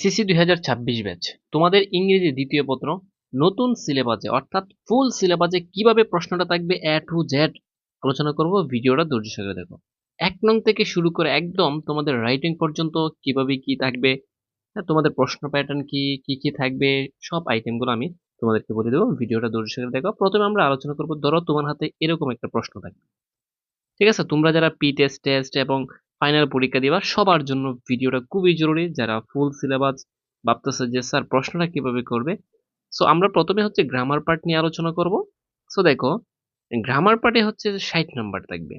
CC দুই হাজার ছাব্বিশ ব্যাচ। তোমাদের ইংরেজি দ্বিতীয় পত্র নতুন সিলেবাসে অর্থাৎ ফুল সিলেবাসে কীভাবে প্রশ্নটা থাকবে এ টু জেড আলোচনা করব ভিডিওটা ধৈর্য সহকারে দেখো। এক নং থেকে শুরু করে একদম তোমাদের রাইটিং পর্যন্ত কীভাবে কি থাকবে হ্যাঁ, তোমাদের প্রশ্ন প্যাটার্ন কি কি কি থাকবে সব আইটেমগুলো আমি তোমাদেরকে বলে দেবো ভিডিওটা ধৈর্য সহকারে দেখো। প্রথমে আমরা আলোচনা করব ধরো তোমার হাতে এরকম একটা প্রশ্ন থাকবে। ঠিক আছে তোমরা যারা পি টেস্ট টেস্ট এবং ফাইনাল পরীক্ষা দিবা সবার জন্য ভিডিওটা খুবই জরুরি। যারা ফুল সিলেবাস ভাবতেছে যে, স্যার, প্রশ্নটা কীভাবে করবে? সো আমরা প্রথমে হচ্ছে গ্রামার পার্ট নিয়ে আলোচনা করব। সো দেখো গ্রামার পার্টে হচ্ছে ষাট নাম্বার থাকবে।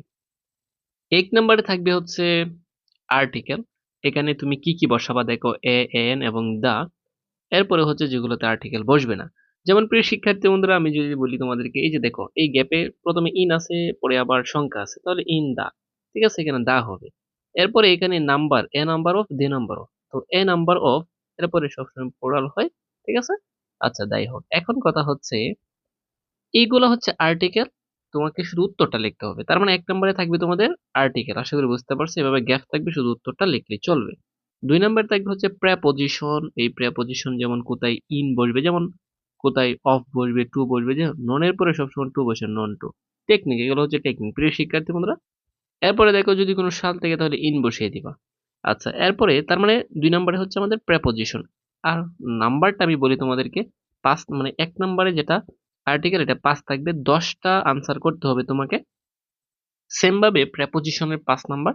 এক নাম্বারে থাকবে হচ্ছে আর্টিকেল এখানে তুমি কি কি বসাবা? দেখো এ এন এবং দা এরপরে হচ্ছে যেগুলোতে আর্টিকেল বসবে না। যেমন, প্রিয় শিক্ষার্থী বন্ধুরা, আমি যদি বলি তোমাদেরকে, এই যে দেখো, এই গ্যাপে প্রথমে ইন আছে, পরে আবার সংখ্যা আছে। তাহলে ইন দা ঠিক আছে? এখানে দা হবে। এরপরে এখানে number a number of the number of তো এ নাম্বার অফ এরপরে সবসময় পোড়াল হয়, ঠিক আছে? আচ্ছা যাই হোক। এখন কথা হচ্ছে, এইগুলো হচ্ছে আর্টিকেল তোমাকে শুধু উত্তরটা লিখতে হবে। তার মানে এক নম্বরে থাকবে তোমাদের আর্টিকেল আশা করি বুঝতে পারছ, এভাবে গ্যাপ থাকবে, শুধু উত্তরটা লিখলে চলবে। দুই নম্বরে থাকবে হচ্ছে প্রেপোজিশন এই প্রেপোজিশন যেমন কোথায় ইন বসবে, যেমন কোথায় অফ বসবে টু বসবে, যে ননের পরে সবসময় টু বসে নন টু টেকনিক এগুলো হচ্ছে টেকনিক প্রিয় শিক্ষার্থী বন্ধুরা এরপরে দেখো যদি কোনো সাল থেকে তাহলে ইন বসিয়ে দিবা। আচ্ছা এরপরে তার মানে দুই নম্বরে হচ্ছে আমাদের প্রেপোজিশন আর নাম্বারটা আমি বলি তোমাদেরকে, পাঁচ মানে এক নম্বরে যেটা আর্টিকেল এটা পাঁচ থাকবে, দশটা আনসার করতে হবে তোমাকে। সেম ভাবে প্রেপোজিশনের পাঁচ নাম্বার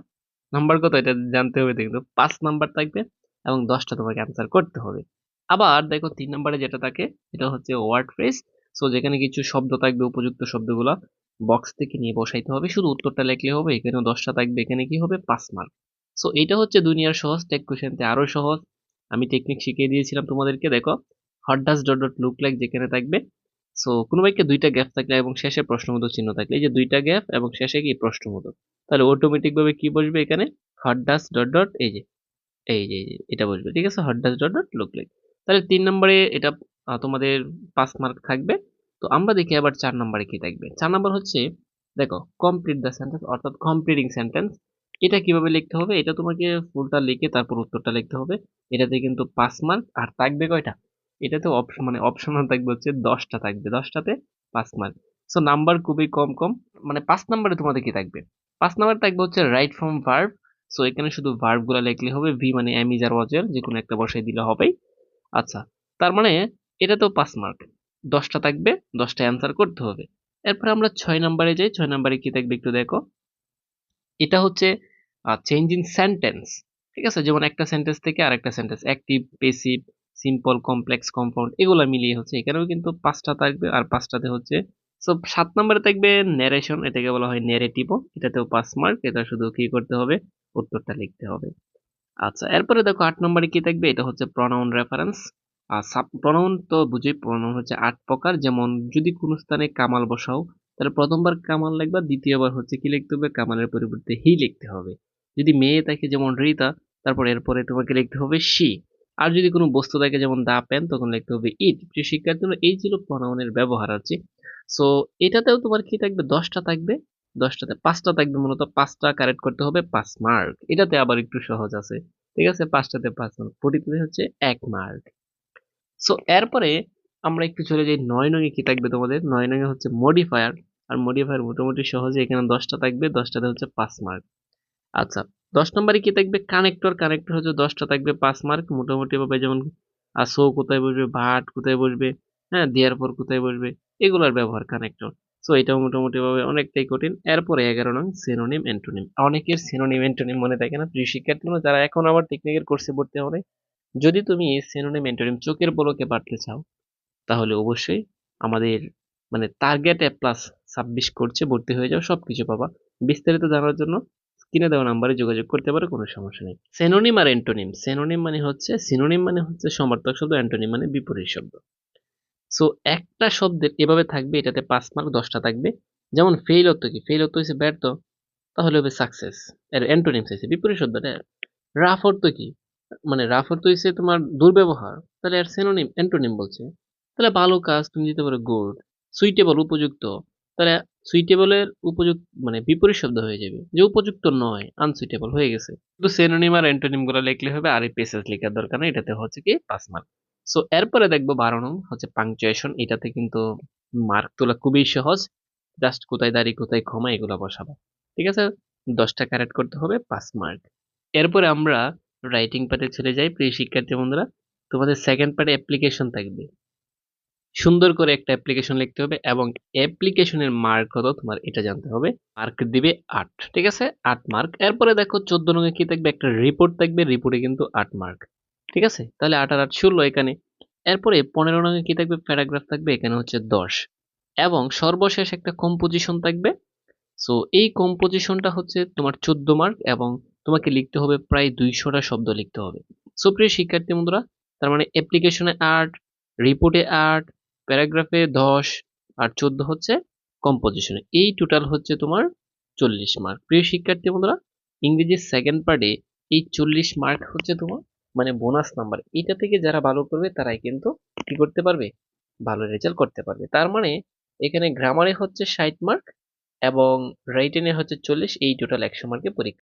নাম্বার কত এটা জানতে হবে কিন্তু পাঁচ নাম্বার থাকবে এবং দশটা তোমাকে আনসার করতে হবে। আবার দেখো তিন নম্বরে যেটা থাকে, এটা হচ্ছে ওয়ার্ড ফ্রেজ সো যেখানে কিছু শব্দ থাকবে, উপযুক্ত শব্দগুলো বক্স থেকে নিয়ে বসাইতে হবে, শুধু উত্তরটা লিখলে হবে, এখানেও দশটা থাকবে, এখানে কি হবে? পাঁচ মার্ক সো এটা হচ্ছে দুনিয়ার সহজ টেক কোশ্চেনতে আরও সহজ। আমি টেকনিক শিখিয়ে দিয়েছিলাম তোমাদেরকে, দেখো। What does that that look like যেখানে থাকবে। সো কোনো বাইকে দুইটা গ্যাপ থাকলে এবং শেষে প্রশ্নবোধক চিহ্ন থাকলে, এই যে দুইটা গ্যাপ এবং শেষে কি প্রশ্নবোধক? তাহলে অটোমেটিক ভাবে কি বসবে এখানে? হট ডাস ডট ডট এই যে এই যে এই যে, এটা বসবে, ঠিক আছে? What does that that look like তাহলে তিন নম্বরে এটা তোমাদের পাঁচ মার্ক থাকবে। তো আমরা দেখি আবার চার নম্বরে কি থাকবে চার নম্বর হচ্ছে, দেখো কমপ্লিট দ্য সেন্টেন্স অর্থাৎ কমপ্লিটিং সেন্টেন্স এটা কীভাবে লিখতে হবে? এটা তোমাকে ফুলটা লিখে তারপর উত্তরটা লিখতে হবে। এটাতে কিন্তু পাঁচ মার্ক আর থাকবে কয়টা? এটাতে অপশন মানে অপশনাল থাকবে হচ্ছে দশটা থাকবে। দশটাতে পাঁচ মার্ক সো নাম্বার খুবই কম কম। মানে পাঁচ নাম্বারে তোমাদের কি থাকবে? পাঁচ নাম্বার থাকবে হচ্ছে রাইট ফ্রম ভার্ব সো এখানে শুধু ভার্বগুলা লিখলে হবে ভি মানে অ্যামিজার ওয়াজের যে কোনো একটা বসাই দিলে হবেই। আচ্ছা তার মানে এটা তো পাঁচ মার্ক দশটা থাকবে, দশটা অ্যান্সার করতে হবে। এরপরে আমরা ছয় নাম্বারে যাই, ছয় নাম্বারে কি থাকবে একটু দেখো। এটা হচ্ছে চেঞ্জ ইন সেন্টেন্স ঠিক আছে? যেমন একটা সেন্টেন্স থেকে আরেকটা sentence active passive simple complex compound এগুলো মিলিয়ে হচ্ছে। এখানেও কিন্তু পাঁচটা থাকবে আর পাঁচটাতে হচ্ছে সো সাত নম্বরে থাকবে ন্যারেশন এটাকে বলা হয় ন্যারেটিভও এটাতেও পাঁচ মার্ক এটা শুধু কি করতে হবে? উত্তরটা লিখতে হবে। আচ্ছা এরপরে দেখো আট নম্বরে কি থাকবে? এটা হচ্ছে প্রনাউন রেফারেন্স সাব প্রনাউন তো বুঝি প্রনাউন হচ্ছে আট প্রকার। যেমন, যদি কোনো স্থানে কামাল বসাও, তাহলে প্রথমবার কামাল লিখবা, দ্বিতীয়বার হচ্ছে কি লিখতে হবে? কামালের পরিবর্তে হি লিখতে হবে। যদি মেয়ে থাকে যেমন রিতা, তারপর এরপরে তোমাকে লিখতে হবে শি। আর যদি কোনো বস্তু থাকে যেমন দা পেন তখন লিখতে হবে ইট। প্রিয় শিক্ষার্থী এই ছিল প্রনাউনের ব্যবহার আছে। সো এটাতেও তোমার কি থাকবে? দশটা থাকবে। দশটাতে পাঁচটা থাকবে, মূলত পাঁচটা কারেক্ট করতে হবে, পাঁচ মার্ক এটাতে আবার একটু সহজ আছে। ঠিক আছে? পাঁচটাতে পাঁচ মার্ক প্রতিটাতে হচ্ছে এক মার্ক সো এরপরে আমরা একটু চলে যাই নয় নঙে কি থাকবে তোমাদের? নয় নঙে হচ্ছে মডিফায়ার আর মডিফায়ার মোটামুটি সহজে এখানে দশটা থাকবে, দশটাতে হচ্ছে পাঁচ মার্ক আচ্ছা দশ নম্বরে কি থাকবে? কানেক্টর কানেক্টর হচ্ছে দশটা থাকবে, পাঁচ মার্ক মোটামুটি ভাবে যেমন সো কোথায় বসবে, ভাট কোথায় বসবে হ্যাঁ দেওয়ার পর কোথায় বসবে, এগুলোর ব্যবহার কানেক্টর সো এটাও মোটামুটি ভাবে অনেকটাই কঠিন। এরপরে এগারো নং সেনোনিম অ্যান্টোনিম অনেকের সেনোনিম অ্যান্টোনিম মনে থাকে না। প্রিয় শিক্ষার্থী যারা এখন আবার টেকনিকের কোর্সে ভর্তি হবে যদি তুমি সেনোনিম অ্যান্টোনিম চোখের বলকে পাঠতে চাও, তাহলে অবশ্যই আমাদের মানে টার্গেট এ প্লাস ছাব্বিশ করছে, ভর্তি হয়ে যাও সব কিছু পাবা। বিস্তারিত জানার জন্য স্ক্রিনে দেওয়া নাম্বারে যোগাযোগ করতে পারো, কোনো সমস্যা নেই। সেনোনিম আর অ্যান্টোনিম সেনোনিম মানে হচ্ছে সিনোনিম মানে হচ্ছে সমার্থক শব্দ অ্যান্টোনিম মানে বিপরীত শব্দ। সো একটা শব্দের এভাবে থাকবে, এটাতে পাঁচ মার্ক দশটা থাকবে। যেমন ফেল অর্থ কি? ফেল অর্থ হচ্ছে ব্যর্থ, তাহলে হবে সাকসেস এর অ্যান্টোনিম হয়েছে বিপরীত শব্দটা। রাফ অর্থ কি? মানে রাফ অর্থ হচ্ছে তোমার দুর্ব্যবহার। তাহলে এর সেনোনিম অ্যান্টোনিম বলছে। তাহলে ভালো কাজ তুমি দিতে পারো গুড সুইটেবল উপযুক্ত। তাহলে সুইটেবলের উপযুক্ত মানে বিপরীত শব্দ হয়ে যাবে, যে উপযুক্ত নয় আনসুইটেবল হয়ে গেছে। শুধু সেনোনিম আর অ্যান্টোনিমগুলো লিখলে হবে, আর এই পেসেজ লেখার দরকার নেই, এটাতে হচ্ছে কি পাঁচ মার্ক সো এরপরে দেখব বারো নং, হচ্ছে পাংচুয়েশন এটাতে কিন্তু মার্ক তোলা খুবই সহজ। জাস্ট কোথায় দাঁড়িয়ে কোথায় ক্ষমা, এগুলো বসাবো। ঠিক আছে? দশটা কারেক্ট করতে হবে পাঁচ মার্ক এরপরে আমরা রাইটিং পার্টে চলে যাই প্রিয় শিক্ষার্থী বন্ধুরা। তোমাদের সেকেন্ড পার্টে অ্যাপ্লিকেশন থাকবে। সুন্দর করে একটা অ্যাপ্লিকেশন লিখতে হবে এবং অ্যাপ্লিকেশনের মার্ক কত তোমার এটা জানতে হবে। মার্ক দিবে আট, ঠিক আছে? আট মার্ক এরপরে দেখো চোদ্দ রঙে কি থাকবে? একটা রিপোর্ট থাকবে রিপোর্টে কিন্তু আট মার্ক ঠিক আছে? তাহলে আট আর আট ষোলো এখানে। এরপরে পনেরো নঙে কি থাকবে? প্যারাগ্রাফ থাকবে, এখানে হচ্ছে দশ। এবং সর্বশেষ একটা কম্পোজিশন থাকবে। সো এই কম্পোজিশনটা হচ্ছে তোমার চোদ্দ মার্ক এবং তোমাকে লিখতে হবে প্রায় দুইশোটা শব্দ লিখতে হবে। সো প্রিয় শিক্ষার্থী বন্ধুরা, তার মানে অ্যাপ্লিকেশনে আট রিপোর্টে আট প্যারাগ্রাফে দশ, আর চোদ্দ হচ্ছে কম্পোজিশনে এই টোটাল হচ্ছে তোমার চল্লিশ মার্ক প্রিয় শিক্ষার্থী বন্ধুরা ইংরেজির সেকেন্ড পার্টে এই চল্লিশ মার্ক হচ্ছে তোমার মানে বোনাস নাম্বার এটা থেকে যারা ভালো করবে, তারাই কিন্তু কি করতে পারবে? ভালো রেজাল্ট করতে পারবে। তার মানে এখানে গ্রামারে হচ্ছে ষাট মার্ক এবং রাইটেনে হচ্ছে চল্লিশ, এই টোটাল একশো মার্কে পরীক্ষা